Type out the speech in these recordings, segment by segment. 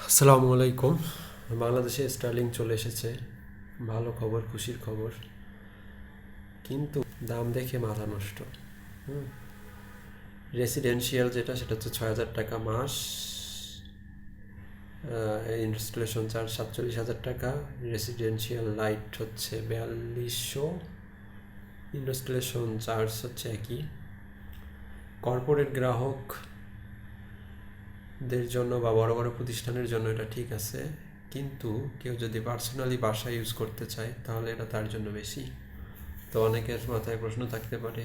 আসসালামু আলাইকুম। বাংলাদেশে স্টার্লিং চলে এসেছে। ভালো খবর, খুশির খবর। কিন্তু দাম দেখে মাথা নষ্ট। রেসিডেন্সিয়াল যেটা, সেটা হচ্ছে ছয় হাজার টাকা মাস। ইনস্টলেশন চার্জ সাতচল্লিশ হাজার টাকা। রেসিডেন্সিয়াল লাইট হচ্ছে বিয়াল্লিশশো। ইনস্টলেশন চার্জ হচ্ছে একই। কর্পোরেট গ্রাহক দের জন্য বা বড় বড় প্রতিষ্ঠানের জন্য এটা ঠিক আছে। কিন্তু কেউ যদি পার্সোনালি বাসা ইউজ করতে চায়, তাহলে এটা তার জন্য বেশি। তো অনেকের মাথায় প্রশ্ন থাকতে পারে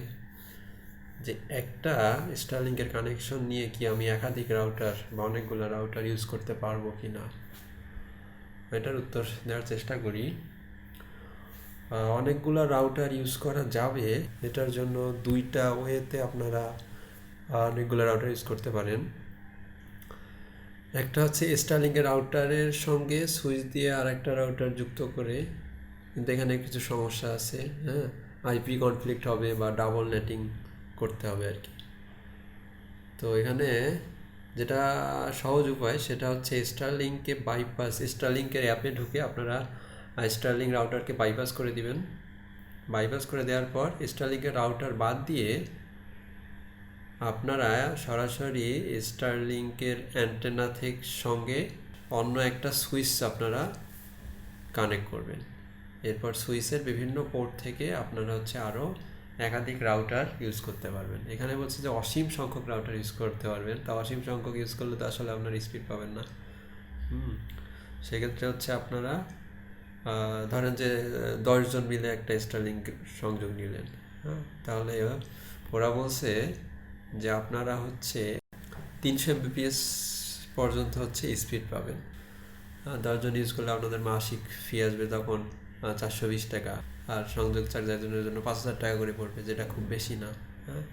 যে একটা স্টারলিংকের কানেকশন নিয়ে কি আমি একাধিক রাউটার বা অনেকগুলো রাউটার ইউজ করতে পারব কি না? এটার উত্তর দেওয়ার চেষ্টা করি। অনেকগুলো রাউটার ইউজ করা যাবে এটার জন্য দুইটা ওয়েতে আপনারা অনেকগুলো রাউটার ইউজ করতে পারেন। একটা হচ্ছে স্টারলিংকের রাউটারের সঙ্গে সুইচ দিয়ে আর একটা রাউটার যুক্ত করে, কিন্তু এখানে কিছু সমস্যা আছে হ্যাঁ? আইপি কনফ্লিক্ট হবে বা ডাবল নেটিং করতে হবে আর কি। তো এখানে যেটা সহজ উপায়, সেটা হচ্ছে স্টারলিংকে বাইপাস স্টারলিংকের অ্যাপে ঢুকে আপনারা স্টারলিং রাউটারকে বাইপাস করে দিবেন। বাইপাস করে দেওয়ার পর স্টারলিংকের রাউটার বাদ দিয়ে আপনারা সরাসরি স্টারলিংকের অ্যান্টেনা থেকে সঙ্গে অন্য একটা সুইচ আপনারা কানেক্ট করবেন। এরপর সুইচের বিভিন্ন পোর্ট থেকে আপনারা হচ্ছে আরও একাধিক রাউটার ইউজ করতে পারবেন। এখানে বলছে যে অসীম সংখ্যক রাউটার ইউজ করতে পারবেন। তা অসীম সংখ্যক ইউজ করলে তো আসলে আপনার স্পিড পাবেন না। হুম, সেক্ষেত্রে হচ্ছে আপনারা ধরেন যে দশজন মিলে একটা স্টারলিংক সংযোগ নিলেন। হ্যাঁ তাহলে ওরা বলছে যে আপনারা হচ্ছে তিনশো এমবিপিএস পর্যন্ত হচ্ছে স্পিড পাবেন। দশজন ইউজ করলে আপনাদের মাসিক ফি আসবে তখন চারশো বিশ টাকা। আর সংযোগ চার্জ একজনের জন্য পাঁচ হাজার টাকা করে পড়বে, যেটা খুব বেশি না হ্যাঁ?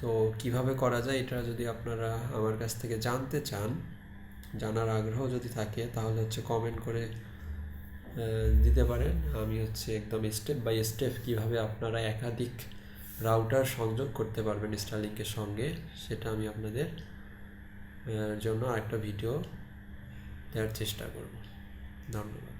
তো কীভাবে করা যায় এটা যদি আপনারা আমার কাছ থেকে জানতে চান, জানার আগ্রহ যদি থাকে, তাহলে হচ্ছে কমেন্ট করে দিতে পারেন। আমি হচ্ছে একদম স্টেপ বাই স্টেপ কীভাবে আপনারা একাধিক রাউটার সংযোগ করতে পারবেন স্টারলিংকের সঙ্গে, সেটা আমি আপনাদের জন্য আরেকটা ভিডিও দেওয়ার চেষ্টা করব। ধন্যবাদ।